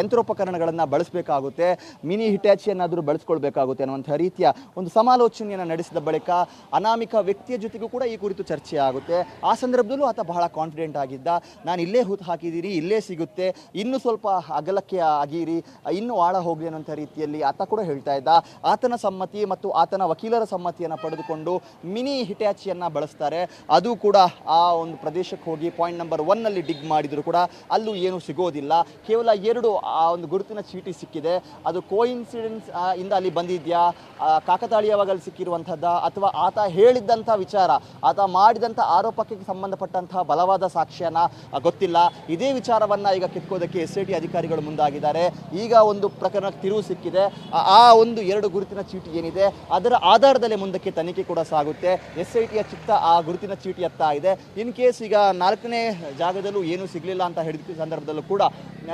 ಯಂತ್ರೋಪಕರಣಗಳನ್ನು ಬಳಸಬೇಕಾಗುತ್ತೆ, ಮಿನಿ ಹಿಟ್ಯಾಚಿಯನ್ನಾದರೂ ಬಳಸ್ಕೊಳ್ಬೇಕಾಗುತ್ತೆ ಅನ್ನುವಂಥ ರೀತಿಯ ಒಂದು ಸಮಾಲೋಚನೆಯನ್ನು ನಡೆಸಿದ ಬಳಿಕ ಅನಾಮಿಕ ವ್ಯಕ್ತಿಯ ಜೊತೆಗೂ ಕೂಡ ಈ ಕುರಿತು ಚರ್ಚೆ ಆಗುತ್ತೆ. ಆ ಸಂದರ್ಭದಲ್ಲೂ ಆತ ಬಹಳ ಕಾನ್ಫಿಡೆಂಟ್ ಆಗಿದ್ದ. ನಾನು ಇಲ್ಲೇ ಹೂತು ಹಾಕಿದ್ದೀರಿ ಇಲ್ಲೇ ಸಿಗುತ್ತೆ. ಇನ್ನೂ ಸ್ವಲ್ಪ ಅಗಲಕ್ಕೆ ಆಗಿರಿ, ಇನ್ನೂ ಆಳ ಹೋಗಲಿ ಅನ್ನುವಂಥ ರೀತಿಯಲ್ಲಿ ಆತ ಕೂಡ ಹೇಳ್ತಾ ಇದ್ದ. ಆತನ ಸಮ್ಮತಿ ಮತ್ತು ಆತನ ವಕೀಲರ ಸಮ್ಮತಿಯನ್ನು ಪಡೆದುಕೊಂಡು ಮಿನಿ ಹಿಟ್ಯಾಚಿಯನ್ನು ಬಳಸ್ತಾರೆ. ಅದು ಕೂಡ ಆ ಒಂದು ಪ್ರದೇಶಕ್ಕೆ ಹೋಗಿ ಪಾಯಿಂಟ್ ನಂಬರ್ ಒನ್ನಲ್ಲಿ ಡಿಗ್ ಮಾಡಿದರೂ ಕೂಡ ಅಲ್ಲೂ ಏನೂ ಸಿಗೋದಿಲ್ಲ. ಕೇವಲ ಎರಡು ಆ ಒಂದು ಗುರುತಿನ ಚೀಟಿ ಸಿಕ್ಕಿದೆ. ಅದು ಕೋಇನ್ಸಿಡೆನ್ಸ್ ಇಂದ ಅಲ್ಲಿ ಬಂದಿದೆಯಾ? ಕಾಕತಾಳೀಯವಾಗಿ ಅಲ್ಲಿ ಸಿಕ್ಕಿರುವಂಥದ್ದ? ಅಥವಾ ಆತ ಹೇಳಿದ್ದಂಥ ವಿಚಾರ, ಆತ ಮಾಡಿದಂಥ ಆರೋಪಕ್ಕೆ ಸಂಬಂಧಪಟ್ಟಂತಹ ಬಲವಾದ ಸಾಕ್ಷ್ಯನ ಗೊತ್ತಿಲ್ಲ. ಇದೇ ವಿಚಾರವನ್ನ ಈಗ ಕಿತ್ಕೋದಕ್ಕೆ ಎಸ್ ಐ ಟಿ ಅಧಿಕಾರಿಗಳು ಮುಂದಾಗಿದ್ದಾರೆ. ಈಗ ಒಂದು ಪ್ರಕರಣಕ್ಕೆ ತಿರುವು ಸಿಕ್ಕಿದೆ. ಆ- ಒಂದು ಎರಡು ಗುರುತಿನ ಚೀಟಿ ಏನಿದೆ, ಅದರ ಆಧಾರದಲ್ಲಿ ಮುಂದಕ್ಕೆ ತನಿಖೆ ಕೂಡ ಸಾಗುತ್ತೆ. ಎಸ್ ಐ ಟಿಯ ಚಿತ್ತ ಆ ಗುರುತಿನ ಚೀಟಿಯತ್ತ ಇದೆ. ಇನ್ ಕೇಸ್ ಈಗ ನಾಲ್ಕನೇ ಜಾಗದಲ್ಲೂ ಏನು ಸಿಗಲಿಲ್ಲ ಅಂತ ಹೇಳಿದ ಸಂದರ್ಭದಲ್ಲೂ ಕೂಡ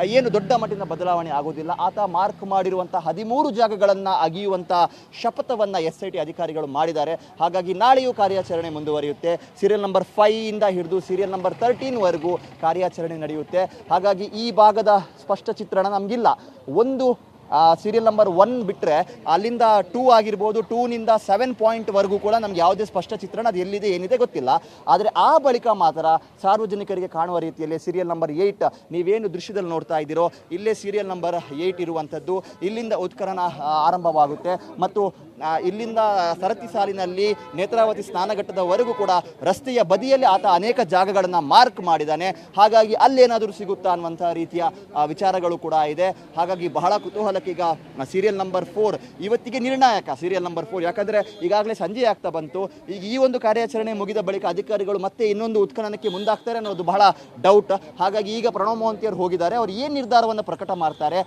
ಏನು ದೊಡ್ಡ ಮಟ್ಟಿನ ಬದಲಾವಣೆ ಆಗೋದಿಲ್ಲ ಆತ ಮಾರ್ಕ್ ಮಾಡಿರುವಂಥ ಹದಿಮೂರು ಜಾಗಗಳನ್ನು ಅಗಿಯುವಂಥ ಶಪಥವನ್ನು ಎಸ್ ಐ ಟಿ ಅಧಿಕಾರಿಗಳು ಮಾಡಿದ್ದಾರೆ. ಹಾಗಾಗಿ ನಾಳೆಯೂ ಕಾರ್ಯಾಚರಣೆ ಮುಂದುವರಿಯುತ್ತೆ. ಸೀರಿಯಲ್ ನಂಬರ್ ಫೈವ್ ಇಂದ ಹಿಡಿದು ಸೀರಿಯಲ್ ನಂಬರ್ ತರ್ಟೀನ್ವರೆಗೂ ಕಾರ್ಯಾಚರಣೆ ನಡೆಯುತ್ತೆ. ಹಾಗಾಗಿ ಈ ಭಾಗದ ಸ್ಪಷ್ಟ ಚಿತ್ರಣ ನಮಗಿಲ್ಲ. ಒಂದು ಸೀರಿಯಲ್ ನಂಬರ್ ಒನ್ ಬಿಟ್ಟರೆ ಅಲ್ಲಿಂದ ಟೂ ಆಗಿರ್ಬೋದು ಟೂನಿಂದ ಸೆವೆನ್ ಪಾಯಿಂಟ್ವರೆಗೂ ಕೂಡ ನಮ್ಗೆ ಯಾವುದೇ ಸ್ಪಷ್ಟ ಚಿತ್ರಣ ಅದು ಎಲ್ಲಿದೆ, ಏನಿದೆ ಗೊತ್ತಿಲ್ಲ. ಆದರೆ ಆ ಬಳಿಕ ಮಾತ್ರ ಸಾರ್ವಜನಿಕರಿಗೆ ಕಾಣುವ ರೀತಿಯಲ್ಲಿ ಸೀರಿಯಲ್ ನಂಬರ್ ಏಯ್ಟ್ ನೀವೇನು ದೃಶ್ಯದಲ್ಲಿ ನೋಡ್ತಾ ಇದ್ದೀರೋ, ಇಲ್ಲೇ ಸೀರಿಯಲ್ ನಂಬರ್ ಏಯ್ಟ್ ಇರುವಂಥದ್ದು. ಇಲ್ಲಿಂದ ಉತ್ಕರಣ ಆರಂಭವಾಗುತ್ತೆ. ಮತ್ತು ಇಲ್ಲಿಂದ ಸರತಿ ಸಾಲಿನಲ್ಲಿ ನೇತ್ರಾವತಿ ಸ್ನಾನಘಟ್ಟದವರೆಗೂ ಕೂಡ ರಸ್ತೆಯ ಬದಿಯಲ್ಲಿ ಆತ ಅನೇಕ ಜಾಗಗಳನ್ನು ಮಾರ್ಕ್ ಮಾಡಿದ್ದಾನೆ ಹಾಗಾಗಿ ಅಲ್ಲೇನಾದರೂ ಸಿಗುತ್ತಾ ಅನ್ನುವಂಥ ರೀತಿಯ ವಿಚಾರಗಳು ಕೂಡ ಇದೆ. ಹಾಗಾಗಿ ಬಹಳ ಕುತೂಹಲಕ್ಕೀಗ ಸೀರಿಯಲ್ ನಂಬರ್ ಫೋರ್ ಇವತ್ತಿಗೆ ನಿರ್ಣಾಯಕ ಸೀರಿಯಲ್ ನಂಬರ್ ಫೋರ್ ಯಾಕಂದರೆ ಈಗಾಗಲೇ ಸಂಜೆ ಆಗ್ತಾ ಬಂತು. ಈಗ ಈ ಒಂದು ಕಾರ್ಯಾಚರಣೆ ಮುಗಿದ ಬಳಿಕ ಅಧಿಕಾರಿಗಳು ಮತ್ತೆ ಇನ್ನೊಂದು ಉತ್ಖನನಕ್ಕೆ ಮುಂದಾಗ್ತಾರೆ ಅನ್ನೋದು ಬಹಳ ಡೌಟ್ ಹಾಗಾಗಿ ಈಗ ಪ್ರಣವ್ ಮೋಹಂತಿಯವರು ಹೋಗಿದ್ದಾರೆ. ಅವರು ಏನು ನಿರ್ಧಾರವನ್ನು ಪ್ರಕಟ ಮಾಡ್ತಾರೆ?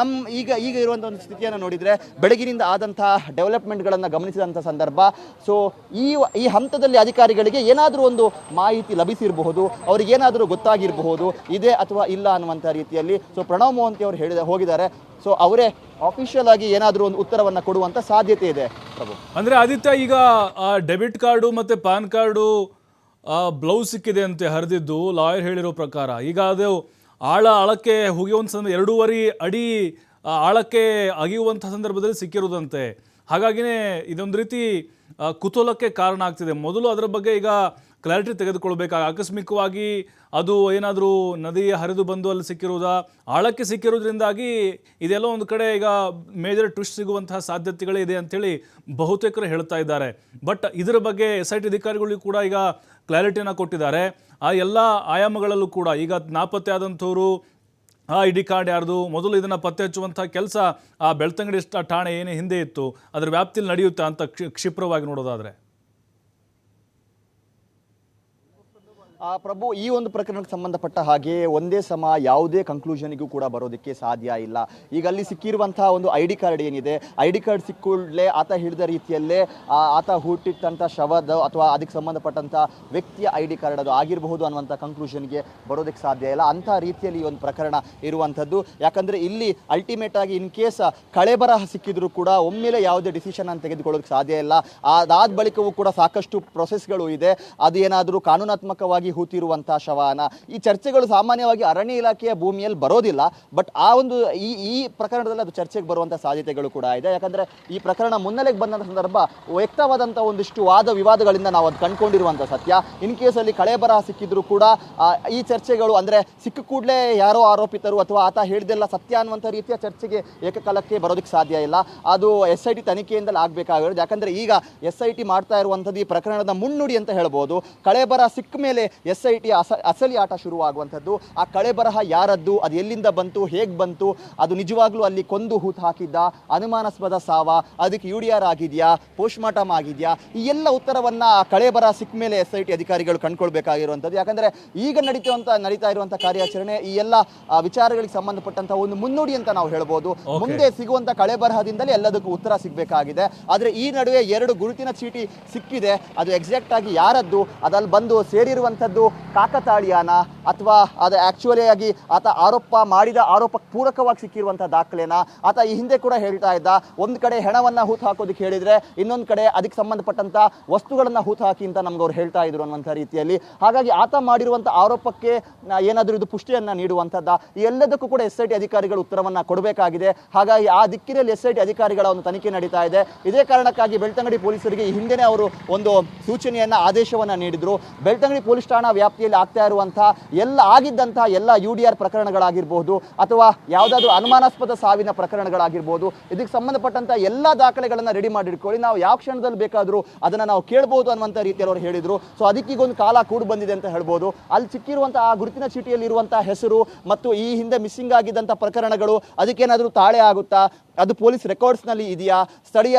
ನಮ್ಮ ಈಗ ಈಗ ಇರುವಂಥ ಒಂದು ಸ್ಥಿತಿಯನ್ನು ನೋಡಿದರೆ, ಬೆಳಗಿನಿಂದ ಆದಂಥ ಡೆವಲಪ್ಮೆಂಟ್ಗಳನ್ನು ಗಮನಿಸಿದಂಥ ಸಂದರ್ಭ. ಸೊ ಈ ಈ ಹಂತದಲ್ಲಿ ಅಧಿಕಾರಿಗಳಿಗೆ ಏನಾದರೂ ಒಂದು ಮಾಹಿತಿ ಲಭಿಸಿರಬಹುದು, ಅವ್ರಿಗೆ ಏನಾದರೂ ಗೊತ್ತಾಗಿರಬಹುದು, ಇದೆ ಅಥವಾ ಇಲ್ಲ ಅನ್ನುವಂಥ ರೀತಿಯಲ್ಲಿ. ಸೊ ಪ್ರಣವ್ ಮೋಹಂತಿ ಅವರು ಹೇಳಿದ, ಹೋಗಿದ್ದಾರೆ. ಸೊ ಅವರೇ ಅಫಿಷಿಯಲ್ ಆಗಿ ಏನಾದರೂ ಒಂದು ಉತ್ತರವನ್ನು ಕೊಡುವಂಥ ಸಾಧ್ಯತೆ ಇದೆ, ಪ್ರಭು. ಅಂದ್ರೆ ಆದಿತ್ಯ, ಈಗ ಡೆಬಿಟ್ ಕಾರ್ಡು ಮತ್ತೆ ಪ್ಯಾನ್ ಕಾರ್ಡು ಬ್ಲೌಸ್ ಸಿಕ್ಕಿದೆ ಅಂತೆ ಹರಿದಿದ್ದು ಲಾಯರ್ ಹೇಳಿರೋ ಪ್ರಕಾರ. ಈಗ ಅದು ಆಳ, ಆಳಕ್ಕೆ ಹುಗಿಯುವಂಥ ಸಂದರ್ಭ ಎರಡೂವರೆ ಅಡಿ ಆಳಕ್ಕೆ ಅಗಿಯುವಂಥ ಸಂದರ್ಭದಲ್ಲಿ ಸಿಕ್ಕಿರೋದಂತೆ. ಹಾಗಾಗಿನೇ ಇದೊಂದು ರೀತಿ ಕುತೂಹಲಕ್ಕೆ ಕಾರಣ ಆಗ್ತಿದೆ. ಮೊದಲು ಅದರ ಬಗ್ಗೆ ಈಗ ಕ್ಲಾರಿಟಿ ತೆಗೆದುಕೊಳ್ಬೇಕಾಗ ಆಕಸ್ಮಿಕವಾಗಿ ಅದು ಏನಾದರೂ ನದಿ ಹರಿದು ಬಂದು ಅಲ್ಲಿ ಸಿಕ್ಕಿರುವುದಾ? ಆಳಕ್ಕೆ ಸಿಕ್ಕಿರೋದ್ರಿಂದಾಗಿ ಇದೆಲ್ಲ ಒಂದು ಕಡೆ ಈಗ ಮೇಜರ್ ಟ್ವಿಸ್ಟ್ ಸಿಗುವಂತಹ ಸಾಧ್ಯತೆಗಳೇ ಇದೆ ಅಂಥೇಳಿ ಬಹುತೇಕರು ಹೇಳ್ತಾ ಇದ್ದಾರೆ. ಬಟ್ ಇದರ ಬಗ್ಗೆ ಎಸ್ ಐ ಟಿ ಅಧಿಕಾರಿಗಳಿಗೂ ಕೂಡ ಈಗ ಕ್ಲಾರಿಟಿಯನ್ನು ಕೊಟ್ಟಿದ್ದಾರೆ. ಆ ಎಲ್ಲ ಆಯಾಮಗಳಲ್ಲೂ ಕೂಡ ಈಗ ನಾಪತ್ತೆ ಆದಂಥವರು ಆ ಐ ಡಿ ಕಾರ್ಡ್ ಯಾರ್ದು? ಮೊದಲು ಇದನ್ನು ಪತ್ತೆ ಹಚ್ಚುವಂಥ ಕೆಲಸ ಆ ಬೆಳ್ತಂಗಡಿ ಠಾಣೆ ಏನೇ ಹಿಂದೆ ಇತ್ತು, ಅದರ ವ್ಯಾಪ್ತಿಯಲ್ಲಿ ನಡೆಯುತ್ತಾ ಅಂತ ಕ್ಷಿಪ್ರವಾಗಿ ನೋಡೋದಾದರೆ? ಪ್ರಭು ಈ ಒಂದು ಪ್ರಕರಣಕ್ಕೆ ಸಂಬಂಧಪಟ್ಟ ಹಾಗೆ ಒಂದೇ ಸಮ ಯಾವುದೇ ಕನ್ಕ್ಲೂಷನ್ಗೂ ಕೂಡ ಬರೋದಕ್ಕೆ ಸಾಧ್ಯ ಇಲ್ಲ. ಈಗ ಅಲ್ಲಿ ಸಿಕ್ಕಿರುವಂತಹ ಒಂದು ಐ ಡಿ ಕಾರ್ಡ್ ಏನಿದೆ ಐ ಡಿ ಕಾರ್ಡ್ ಸಿಕ್ಕೂಡಲೇ ಆತ ಹಿಡಿದ ರೀತಿಯಲ್ಲೇ ಆತ ಹುಟ್ಟಿಟ್ಟಂಥ ಶವದ ಅಥವಾ ಅದಕ್ಕೆ ಸಂಬಂಧಪಟ್ಟಂಥ ವ್ಯಕ್ತಿಯ ಐ ಡಿ ಕಾರ್ಡ್ ಅದು ಆಗಿರಬಹುದು ಅನ್ನುವಂಥ ಕನ್ಕ್ಲೂಷನ್ಗೆ ಬರೋದಕ್ಕೆ ಸಾಧ್ಯ ಇಲ್ಲ. ಅಂಥ ರೀತಿಯಲ್ಲಿ ಈ ಒಂದು ಪ್ರಕರಣ ಇರುವಂಥದ್ದು. ಯಾಕಂದರೆ ಇಲ್ಲಿ ಅಲ್ಟಿಮೇಟ್ ಆಗಿ ಇನ್ ಕೇಸ್ ಕಳೆಬರಹ ಸಿಕ್ಕಿದ್ರು ಕೂಡ ಒಮ್ಮೆಲೆ ಯಾವುದೇ ಡಿಸಿಷನ್ ಅನ್ನು ತೆಗೆದುಕೊಳ್ಳೋದಕ್ಕೆ ಸಾಧ್ಯ ಇಲ್ಲ. ಅದಾದ ಬಳಿಕವೂ ಕೂಡ ಸಾಕಷ್ಟು ಪ್ರೊಸೆಸ್ಗಳು ಇದೆ. ಅದು ಏನಾದರೂ ಕಾನೂನಾತ್ಮಕವಾಗಿ ಹೂತಿರುವಂಥ ಶವನ. ಈ ಚರ್ಚೆಗಳು ಸಾಮಾನ್ಯವಾಗಿ ಅರಣ್ಯ ಇಲಾಖೆಯ ಭೂಮಿಯಲ್ಲಿ ಬರೋದಿಲ್ಲ, ಬಟ್ ಆ ಒಂದು ಈ ಈ ಪ್ರಕರಣದಲ್ಲಿ ಅದು ಚರ್ಚೆಗೆ ಬರುವಂಥ ಸಾಧ್ಯತೆಗಳು ಕೂಡ ಇದೆ. ಯಾಕಂದರೆ ಈ ಪ್ರಕರಣ ಮುನ್ನೆಲೆಗೆ ಬಂದಂಥ ಸಂದರ್ಭ ವ್ಯಕ್ತವಾದಂಥ ಒಂದಿಷ್ಟು ವಾದ ವಿವಾದಗಳಿಂದ ನಾವು ಅದು ಕಂಡುಕೊಂಡಿರುವಂಥ ಸತ್ಯ. ಇನ್ ಕೇಸಲ್ಲಿ ಕಳೆ ಬರಹ ಸಿಕ್ಕಿದ್ರು ಕೂಡ ಈ ಚರ್ಚೆಗಳು ಅಂದರೆ ಸಿಕ್ಕ ಕೂಡಲೇ ಯಾರೋ ಆರೋಪಿತರು ಅಥವಾ ಆತ ಹೇಳಿದೆಲ್ಲ ಸತ್ಯ ಅನ್ನುವಂಥ ರೀತಿಯ ಚರ್ಚೆಗೆ ಏಕಕಾಲಕ್ಕೆ ಬರೋದಕ್ಕೆ ಸಾಧ್ಯ ಇಲ್ಲ. ಅದು ಎಸ್ ಐ ಟಿ ತನಿಖೆಯಿಂದಲೇ ಆಗಬೇಕಾಗಿರೋದು. ಯಾಕಂದರೆ ಈಗ ಎಸ್ ಐ ಟಿ ಮಾಡ್ತಾ ಇರುವಂಥದ್ದು ಈ ಪ್ರಕರಣದ ಮುನ್ನುಡಿ ಅಂತ ಹೇಳ್ಬೋದು. ಕಳೆ ಬರಹ ಸಿಕ್ಕ ಮೇಲೆ ಎಸ್ ಐ ಟಿ ಅಸ ಅಸಲಿ ಆಟ ಶುರುವಾಗುವಂಥದ್ದು. ಆ ಕಳೆ ಬರಹ ಯಾರದ್ದು? ಅದು ಎಲ್ಲಿಂದ ಬಂತು? ಹೇಗೆ ಬಂತು? ಅದು ನಿಜವಾಗ್ಲೂ ಅಲ್ಲಿ ಕೊಂದು ಹೂತು ಹಾಕಿದ್ದ ಅನುಮಾನಾಸ್ಪದ ಸಾವ? ಅದಕ್ಕೆ ಯು ಡಿ ಆರ್ ಆಗಿದೆಯಾ? ಪೋಸ್ಟ್ಮಾರ್ಟಮ್ ಆಗಿದೆಯಾ? ಈ ಎಲ್ಲ ಉತ್ತರವನ್ನು ಆ ಕಳೆ ಬರಹ ಸಿಕ್ಕ ಮೇಲೆ ಎಸ್ ಐ ಟಿ ಅಧಿಕಾರಿಗಳು ಕಂಡುಕೊಳ್ಬೇಕಾಗಿರುವಂಥದ್ದು. ಯಾಕಂದರೆ ಈಗ ನಡೀತಿರುವಂಥ ನಡೀತಾ ಇರುವಂಥ ಕಾರ್ಯಾಚರಣೆ ಈ ಎಲ್ಲ ವಿಚಾರಗಳಿಗೆ ಸಂಬಂಧಪಟ್ಟಂಥ ಒಂದು ಮುನ್ನುಡಿ ಅಂತ ನಾವು ಹೇಳ್ಬೋದು. ಮುಂದೆ ಸಿಗುವಂತ ಕಳೆ ಬರಹದಿಂದಲೇ ಎಲ್ಲದಕ್ಕೂ ಉತ್ತರ ಸಿಗಬೇಕಾಗಿದೆ. ಆದರೆ ಈ ನಡುವೆ ಎರಡು ಗುರುತಿನ ಚೀಟಿ ಸಿಕ್ಕಿದೆ. ಅದು ಎಕ್ಸಾಕ್ಟ್ ಆಗಿ ಯಾರದ್ದು? ಅದಲ್ಲಿ ಬಂದು ಸೇರಿರುವಂಥದ್ದು ಕಾಕತಾಳೀಯನ ಅಥವಾ ಅದು ಆಕ್ಚುಲಿ ಆಗಿ ಆತ ಆರೋಪ ಮಾಡಿದ ಆರೋಪಕ್ಕೆ ಪೂರಕವಾಗಿ ಸಿಕ್ಕಿರುವಂಥ ದಾಖಲೆನ ಆತ ಈ ಹಿಂದೆ ಕೂಡ ಹೇಳ್ತಾ ಇದ್ದ. ಒಂದು ಕಡೆ ಹೆಣವನ್ನ ಹೂತು ಹಾಕೋದಕ್ಕೆ ಹೇಳಿದ್ರೆ ಇನ್ನೊಂದು ಕಡೆ ಅದಕ್ಕೆ ಸಂಬಂಧಪಟ್ಟಂತ ವಸ್ತುಗಳನ್ನು ಹೂತು ಹಾಕಿ ಅಂತ ನಮ್ಗೆ ಅವ್ರು ಹೇಳ್ತಾ ಇದ್ರು ಅನ್ನುವಂಥ ರೀತಿಯಲ್ಲಿ. ಹಾಗಾಗಿ ಆತ ಮಾಡಿರುವಂಥ ಆರೋಪಕ್ಕೆ ಏನಾದರೂ ಇದು ಪುಷ್ಟಿಯನ್ನ ನೀಡುವಂಥದ್ದ. ಈ ಎಲ್ಲದಕ್ಕೂ ಕೂಡ ಎಸ್ ಐ ಟಿ ಅಧಿಕಾರಿಗಳು ಉತ್ತರವನ್ನು ಕೊಡಬೇಕಾಗಿದೆ. ಹಾಗಾಗಿ ಆ ದಿಕ್ಕಿನಲ್ಲಿ ಎಸ್ ಐ ಟಿ ಅಧಿಕಾರಿಗಳ ಒಂದು ತನಿಖೆ ನಡೀತಾ ಇದೆ. ಇದೇ ಕಾರಣಕ್ಕಾಗಿ ಬೆಳ್ತಂಗಡಿ ಪೊಲೀಸರಿಗೆ ಈ ಹಿಂದೆನೇ ಅವರು ಒಂದು ಸೂಚನೆಯನ್ನ, ಆದೇಶವನ್ನ ನೀಡಿದ್ರು. ಬೆಳ್ತಂಗಡಿ ಪೊಲೀಸ್ ಠಾಣಾ ವ್ಯಾಪ್ತಿಯಲ್ಲಿ ಆಗ್ತಾ ಇರುವಂತಹ ಎಲ್ಲ ಆಗಿದ್ದಂತಹ ಎಲ್ಲ ಯು ಡಿ ಆರ್ ಪ್ರಕರಣಗಳಾಗಿರ್ಬೋದು ಅಥವಾ ಯಾವುದಾದ್ರೂ ಅನುಮಾನಾಸ್ಪದ ಸಾವಿನ ಪ್ರಕರಣಗಳಾಗಿರ್ಬೋದು, ಇದಕ್ಕೆ ಸಂಬಂಧಪಟ್ಟಂತಹ ಎಲ್ಲ ದಾಖಲೆಗಳನ್ನು ರೆಡಿ ಮಾಡಿಟ್ಕೊಳ್ಳಿ. ನಾವು ಯಾವ ಕ್ಷಣದಲ್ಲಿ ಬೇಕಾದರೂ ಅದನ್ನ ನಾವು ಕೇಳ್ಬೋದು ಅನ್ನುವಂಥ ರೀತಿಯಲ್ಲಿ ಅವರು ಹೇಳಿದರು. ಸೊ ಅದಕ್ಕೆ ಒಂದು ಕಾಲ ಕೂಡು ಬಂದಿದೆ ಅಂತ ಹೇಳ್ಬೋದು. ಅಲ್ಲಿ ಸಿಕ್ಕಿರುವಂತಹ ಆ ಗುರುತಿನ ಚೀಟಿಯಲ್ಲಿ ಇರುವಂತಹ ಹೆಸರು ಮತ್ತು ಈ ಹಿಂದೆ ಮಿಸ್ಸಿಂಗ್ ಆಗಿದ್ದಂಥ ಪ್ರಕರಣಗಳು, ಅದಕ್ಕೇನಾದರೂ ತಾಳೆ ಆಗುತ್ತಾ? ಅದು ಪೊಲೀಸ್ ರೆಕಾರ್ಡ್ಸ್ನಲ್ಲಿ ಇದೆಯಾ? ಸ್ಥಳೀಯ